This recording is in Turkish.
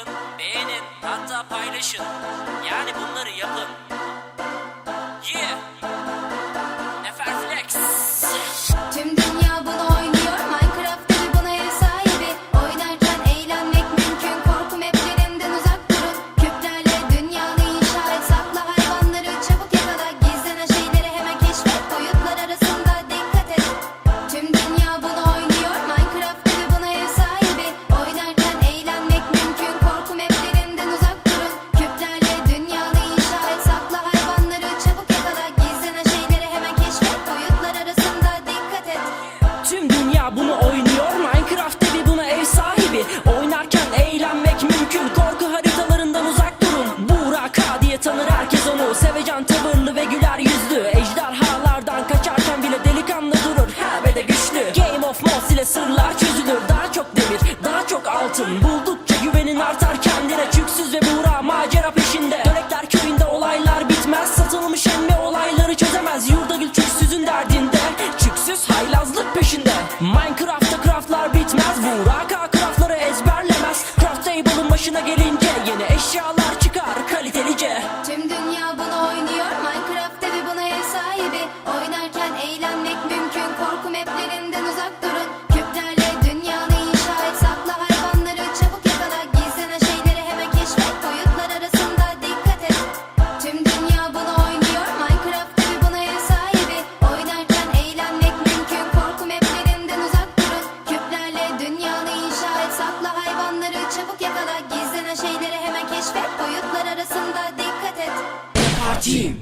yapın, beğenin, hatta paylaşın. Yani bunları yapın. Tüm dünya bunu oynuyor. Minecraft tabi buna ev sahibi. Oynarken eğlenmek mümkün. Korku haritalarından uzak durun. Burak diye tanır herkes onu. Sevecen tavırlı ve güler yüzlü. Ejderhalardan kaçarken bile delikanlı durur. Her ve de güçlü. Game of Thrones ile sırlar Minecraft'ta craftlar bitmez Burak craftları ezberlemez. Craft table'ın başına gelince Yeni eşyalar çıkar kalitelice. Tüm dünya bunu oynuyor Minecraft tabi buna ev sahibi. Oynarken eğlenmek mümkün Korku maplerinden uzak durun 进